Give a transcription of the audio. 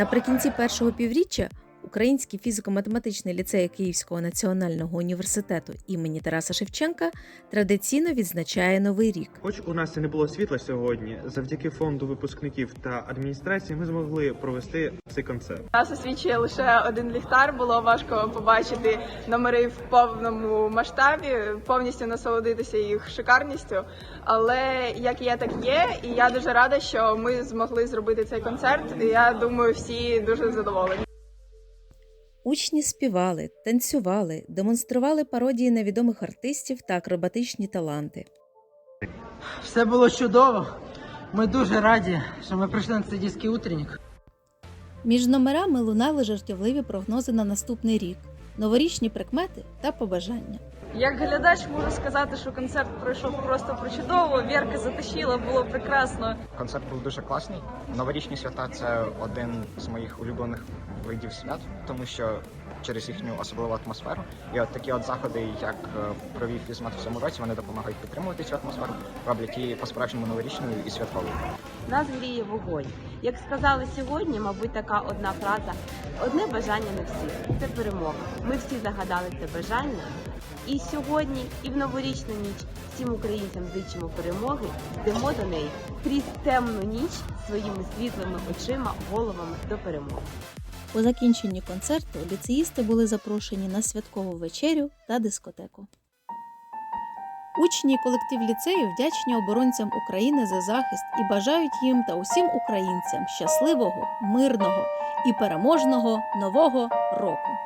Наприкінці першого півріччя Український фізико-математичний ліцей Київського національного університету імені Тараса Шевченка традиційно відзначає новий рік. Хоч у нас і не було світла сьогодні, завдяки фонду випускників та адміністрації ми змогли провести цей концерт. Нас освічує лише один ліхтар. Було важко побачити номери в повному масштабі, повністю насолодитися їх шикарністю. Але як є, так є. І я дуже рада, що ми змогли зробити цей концерт. Я думаю, всі дуже задоволені. Учні співали, танцювали, демонстрували пародії на відомих артистів та акробатичні таланти. Все було чудово. Ми дуже раді, що ми прийшли на цей дійський утренник. Між номерами лунали жартівливі прогнози на наступний рік, новорічні прикмети та побажання. Як глядач можу сказати, що концерт пройшов просто причудово. Вірка затащила, було прекрасно. Концерт був дуже класний. Новорічні свята це один з моїх улюблених видів свят, тому що через їхню особливу атмосферу. І от такі от заходи, як е, провів фізмат в цьому році, вони допомагають підтримувати цю атмосферу, роблять її по-справжньому новорічною і святковою. нас гріє вогонь. Як сказали сьогодні, мабуть, така одна фраза: одне бажання на всіх це перемога. Ми всі загадали це бажання. І сьогодні, і в новорічну ніч всім українцям зичимо перемоги, йдемо до неї крізь темну ніч своїми світлими очима, головами до перемоги. По закінченні концерту ліцеїсти були запрошені на святкову вечерю та дискотеку. Учні і колектив ліцею вдячні оборонцям України за захист і бажають їм та усім українцям щасливого, мирного і переможного нового року.